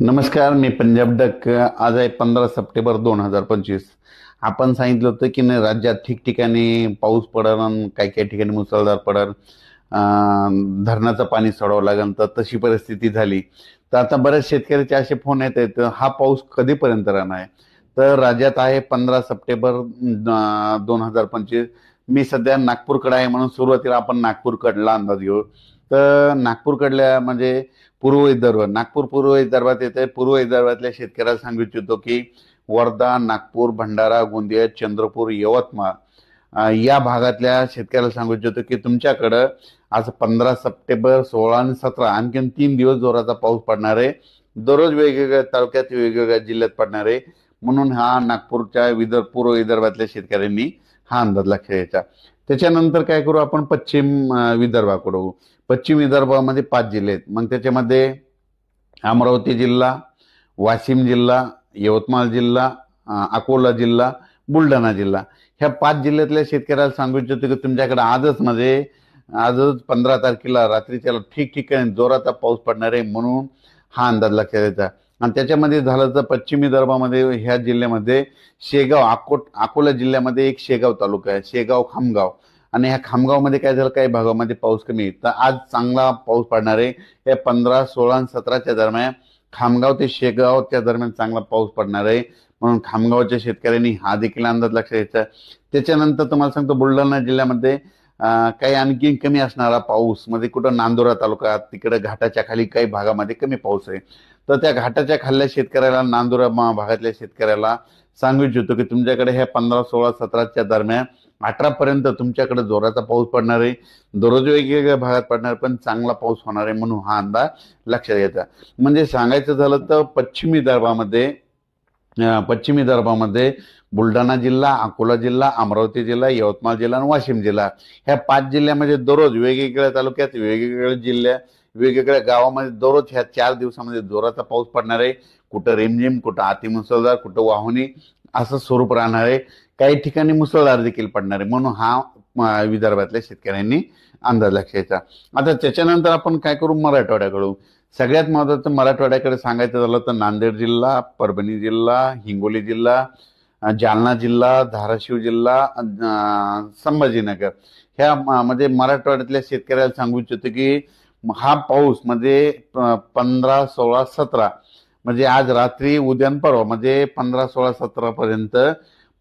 नमस्कार मी पंजाब डक. आज आहे पंधरा सप्टेंबर दोन हजार पंचवीस. आपण सांगितलं होतं की नाही राज्यात ठिकठिकाणी पाऊस पडल आणि काही काही ठिकाणी मुसळधार पडल. धरणाचं पाणी सोडावं लागेल तर तशी परिस्थिती झाली. तर आता बऱ्याच शेतकऱ्याचे असे फोन येत आहेत हा पाऊस कधीपर्यंत राहणार आहे? तर राज्यात आहे पंधरा सप्टेंबर दोन हजार पंचवीस. मी सध्या नागपूरकडे आहे म्हणून सुरुवातीला आपण नागपूरकडला अंदाज घेऊ तर नागपूरकडल्या म्हणजे पूर्व विदर्भ नागपूर पूर्व विदर्भात येते पूर्व विदर्भातल्या शेतकऱ्याला सांगू इच्छितो की वर्धा नागपूर भंडारा गोंदिया चंद्रपूर यवतमाळ या भागातल्या शेतकऱ्याला सांगू इच्छितो की तुमच्याकडं आज पंधरा सप्टेंबर सोळा आणि सतरा आणखीन तीन दिवस जोराचा पाऊस पडणार आहे. दररोज वेगवेगळ्या तालुक्यात वेगवेगळ्या जिल्ह्यात पडणार आहे. म्हणून हा नागपूरच्या विदर्भ पूर्व विदर्भातल्या शेतकऱ्यांनी हा अंदाज खेळायचा त्याच्यानंतर काय करू आपण पश्चिम अं, विदर्भाकडे पश्चिम विदर्भामध्ये पाच जिल्हे आहेत. मग त्याच्यामध्ये अमरावती जिल्हा वाशिम जिल्हा यवतमाळ जिल्हा अकोला जिल्हा बुलढाणा जिल्हा. ह्या पाच जिल्ह्यातल्या शेतकऱ्याला सांगू इच्छितो की तुमच्याकडे आजच म्हणजे आजच पंधरा तारखेला रात्रीच्या ठिकठिकाणी जोराचा पाऊस पडणार आहे म्हणून हा अंदाज लक्षात घ्यायचा आणि त्याच्यामध्ये झालं तर पश्चिमी विदर्भामध्ये ह्या जिल्ह्यामध्ये शेगाव अकोट अकोला जिल्ह्यामध्ये एक शेगाव तालुका आहे शेगाव खामगाव. आणि ह्या खामगावमध्ये काय झालं काही भागामध्ये पाऊस कमी आहे. तर आज चांगला पाऊस पडणार आहे. या पंधरा सोळा आणि सतराच्या दरम्यान खामगाव ते शेगावच्या दरम्यान चांगला पाऊस पडणार आहे. म्हणून खामगावच्या शेतकऱ्यांनी हा देखील अंदाज लक्षात घ्यायचा त्याच्यानंतर तुम्हाला सांगतो बुलढाणा जिल्ह्यामध्ये काही आणखी कमी असणारा पाऊस म्हणजे कुठं नांदुरा तालुका तिकडे घाटाच्या खाली काही भागामध्ये कमी पाऊस आहे. तर त्या घाटाच्या खाल्ल्या शेतकऱ्याला नांदुरा भागातल्या शेतकऱ्याला सांगू इच्छितो की तुमच्याकडे ह्या पंधरा सोळा सतराच्या दरम्यान अठरा पर्यंत तुमच्याकडे जोराचा पाऊस पडणार आहे. दररोज वेगवेगळ्या भागात पडणार पण चांगला पाऊस होणार आहे म्हणून हा अंदाज लक्षात घ्यायचा. म्हणजे सांगायचं झालं तर पश्चिमी दर्भामध्ये पश्चिमी विदर्भामध्ये बुलढाणा जिल्हा अकोला जिल्हा अमरावती जिल्हा यवतमाळ जिल्हा आणि वाशिम जिल्हा. ह्या पाच जिल्ह्यामध्ये दररोज वेगवेगळ्या तालुक्यात वेगवेगळ्या जिल्ह्या वेगवेगळ्या गावामध्ये दररोज ह्या चार दिवसामध्ये जोराचा पाऊस पडणार आहे. कुठं रिमझिम कुठं अतिमुसळधार कुठं वाहुनी असं स्वरूप राहणार आहे. काही ठिकाणी मुसळधार देखील पडणार आहे. म्हणून हा विदर्भातल्या शेतकऱ्यांनी अंदाज लक्षायचा आता त्याच्यानंतर आपण काय करू? मराठवाड्याकडून. सगळ्यात महत्वाचं मराठवाड्याकडे सांगायचं झालं तर नांदेड जिल्हा परभणी जिल्हा हिंगोली जिल्हा जालना जिल्हा धाराशिव जिल्हा संभाजीनगर. ह्या म- म्हणजे मराठवाड्यातल्या शेतकऱ्याला सांगू इच्छितो की हा पाऊस म्हणजे प- पंधरा सोळा सतरा म्हणजे आज रात्री उद्यान परवा म्हणजे पंधरा सोळा सतरा पर्यंत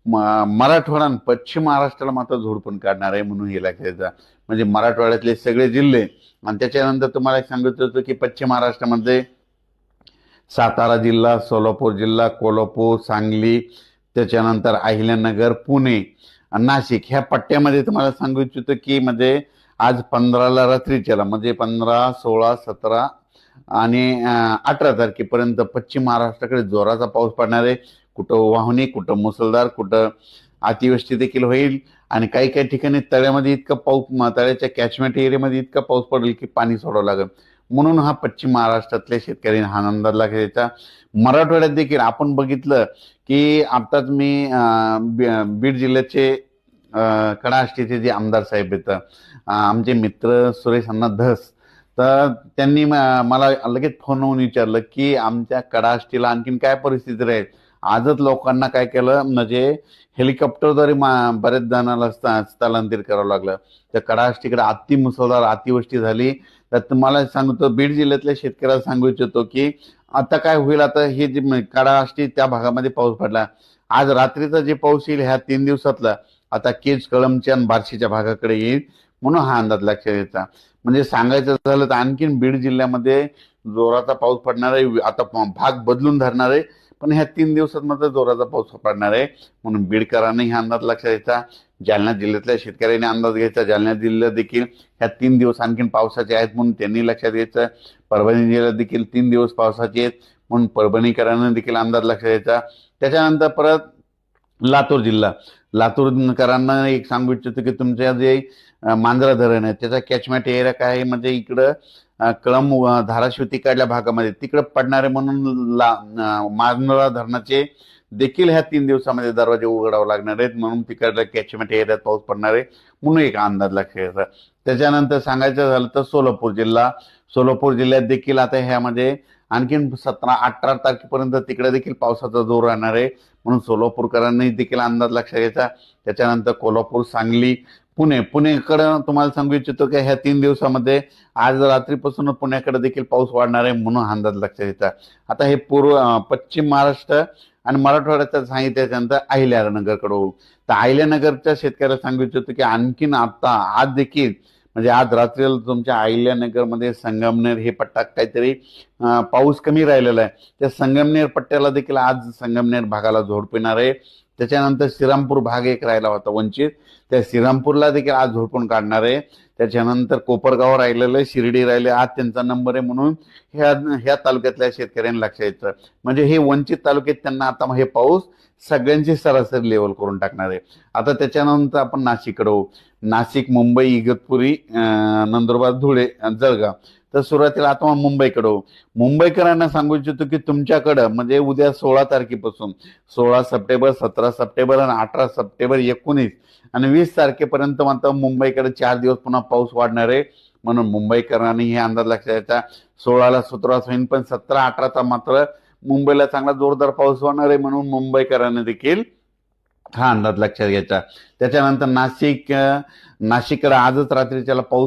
म- मराठवाडा पश्चिम महाराष्ट्राला मात्र झोडपून काढणार आहे म्हणून हे लक्षात म्हणजे मराठवाड्यातले सगळे जिल्हे. आणि त्याच्यानंतर तुम्हाला सांगितलं होतं की पश्चिम महाराष्ट्रामध्ये सातारा जिल्हा सोलापूर जिल्हा कोल्हापूर सांगली त्याच्यानंतर अहिल्यानगर पुणे नाशिक ह्या पट्ट्यामध्ये तुम्हाला सांगू इच्छितो की म्हणजे आज पंधराला रात्रीच्याला म्हणजे पंधरा सोळा सतरा आणि अठरा तारखेपर्यंत पश्चिम महाराष्ट्राकडे जोराचा पाऊस पडणार आहे. कुठं वाहुनी कुठं मुसळधार कुठं अतिवृष्टी देखील होईल. आणि काही काही ठिकाणी तळ्यामध्ये इतका पाऊस म- तळ्याच्या कॅचमेंट एरियामध्ये इतका पाऊस पडेल की पाणी सोडावं लागेल. म्हणून हा पश्चिम महाराष्ट्रातल्या शेतकऱ्यांनी हा अंदाज घ्यायचा मराठवाड्यात देखील आपण बघितलं की आताच मी बी- बीड जिल्ह्याचे कडाष्टीचे जे आमदार साहेब आहेत आमचे मित्र सुरेश अण्णा धस तर त्यांनी म- मला लगेच फोनवरून विचारलं की आमच्या कडाष्टीला आणखीन काय परिस्थिती राहील? आजच लोकांना काय केलं म्हणजे हेलिकॉप्टरद्वारे मा- बऱ्याच जणांना स्थ- स्थलांतरित करावं लागलं तर कडाष्टीकडे अति मुसळधार अतिवृष्टी झाली. तर तुम्हाला सांगतो बीड जिल्ह्यातल्या शेतकऱ्याला सांगू इच्छितो की आता काय होईल आता हे जे कडाष्टी त्या भागामध्ये पाऊस पडला. आज रात्रीचा जे पाऊस येईल ह्या तीन दिवसातला आता केज कळमच्या आणि बार्शीच्या भागाकडे येईल म्हणून हा अंदाज लक्षात घ्यायचा म्हणजे सांगायचं झालं तर आणखीन बीड जिल्ह्यामध्ये जोराचा पाऊस पडणार आहे आता भाग बदलून धरणार आहे पण ह्या तीन दिवसात मात्र जोराचा पाऊस पडणार आहे. म्हणून बीडकरांनी हा अंदाज लक्षात घ्यायचा जालना जिल्ह्यातल्या शेतकऱ्यांनी अंदाज घ्यायचा जालना जिल्ह्यात देखील ह्या तीन दिवस आणखीन पावसाचे आहेत म्हणून त्यांनी लक्षात घ्यायचं परभणी जिल्ह्यात देखील तीन दिवस पावसाचे आहेत म्हणून परभणीकरांना देखील अंदाज लक्षात घ्यायचा त्याच्यानंतर परत लातूर जिल्हा. लातूरकरांना एक सांगू इच्छितो की तुमच्या जे मांजरा धरण आहे त्याचा कॅचमेंट एरिया काय आहे? म्हणजे इकडं कळम धाराशिव तिकडल्या भागामध्ये तिकडं पडणारे म्हणून ला मांजरा धरणाचे देखील ह्या तीन दिवसामध्ये दरवाजे उघडावे लागणार आहेत. म्हणून तिकडल्या कॅचमेंट एरियात पाऊस पडणार आहे म्हणून एक अंदाज लक्षात त्याच्यानंतर सांगायचं झालं तर सोलापूर जिल्हा. सोलापूर जिल्ह्यात देखील आता ह्यामध्ये आणखीन सतरा अठरा तारखेपर्यंत तिकडे देखील पावसाचा जोर राहणार आहे. म्हणून सोलापूरकरांनी देखील अंदाज लक्षात घ्यायचा. त्याच्यानंतर कोल्हापूर सांगली पुणे पुणेकडं तुम्हाला सांगू इच्छितो की ह्या तीन दिवसामध्ये आज रात्रीपासून पुण्याकडे देखील पाऊस वाढणार आहे म्हणून अंदाज लक्षात येतात आता हे पूर्व पश्चिम महाराष्ट्र आणि मराठवाड्याचं साहित्याच्यानंतर त्याच्यानंतर अहिल्यानगरकडे होऊ तर अहिल्यानगरच्या शेतकऱ्याला सांगू इच्छितो की आणखीन आता आज देखील म्हणजे आज रात्रीला तुमच्या अहिल्यानगरमध्ये संगमनेर हे पट्टा काहीतरी पाऊस कमी राहिलेला आहे. त्या संगमनेर पट्ट्याला देखील आज संगमनेर भागाला झोडप येणार आहे. त्याच्यानंतर श्रीरामपूर भाग एक राहिला होता वंचित. त्या श्रीरामपूरला देखील आज झोडपून काढणार आहे. त्याच्यानंतर कोपरगाव राहिलेलं आहे शिर्डी राहिले आज त्यांचा नंबर आहे म्हणून ह्या ह्या तालुक्यातल्या शेतकऱ्यांनी लक्ष येतं म्हणजे हे वंचित तालुक्यात त्यांना आता हे पाऊस सगळ्यांची सरासरी लेवल करून टाकणार आहे. आता त्याच्यानंतर आपण नाशिककडे नाशिक मुंबई इगतपुरी नंदुरबार धुळे जळगाव. तर सुरुवातीला आता मुंबईकडं मुंबईकरांना सांगू इच्छितो की तुमच्याकडं म्हणजे उद्या सोळा तारखेपासून सोळा सप्टेंबर सतरा सप्टेंबर आणि अठरा सप्टेंबर एकोणीस आणि वीस तारखेपर्यंत मात्र मुंबईकडे चार दिवस पुन्हा पाऊस वाढणार आहे. म्हणून मुंबईकरांनी हे अंदाज लक्षात घ्यायचा. सोळाला सुतरास होईल पण सतरा अठराचा मात्र मुंबईला चांगला जोरदार पाऊस होणार आहे म्हणून मुंबईकरांनी देखील हा अंदाज लक्षात घ्यायचा. त्याच्यानंतर नाशिक नाशिककडे आजच रात्रीच्याला पाऊस